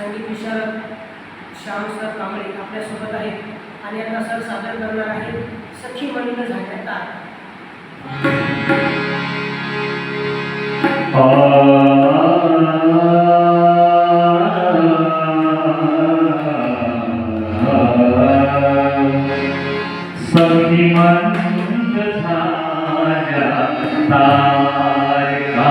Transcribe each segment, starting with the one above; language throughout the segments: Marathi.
संगीत विशारद श्याम सर कांबळे आपल्यासोबत आहेत आणि आता सर सादर करणार आहेत. सखी मंद झाल्या तार सखीमंद झाल्या तारका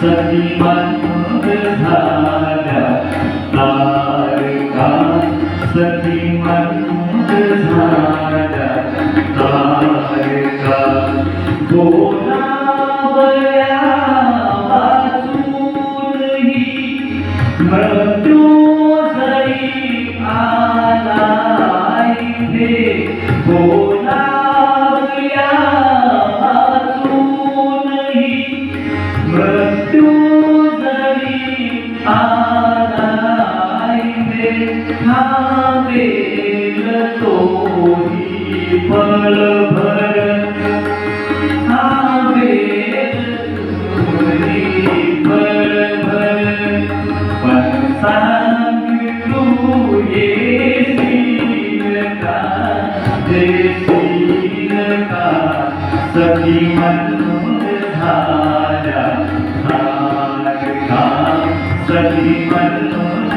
Sadi तो ही मृत्यू भर का सखी मनोर धारा भाग का सखी मनोर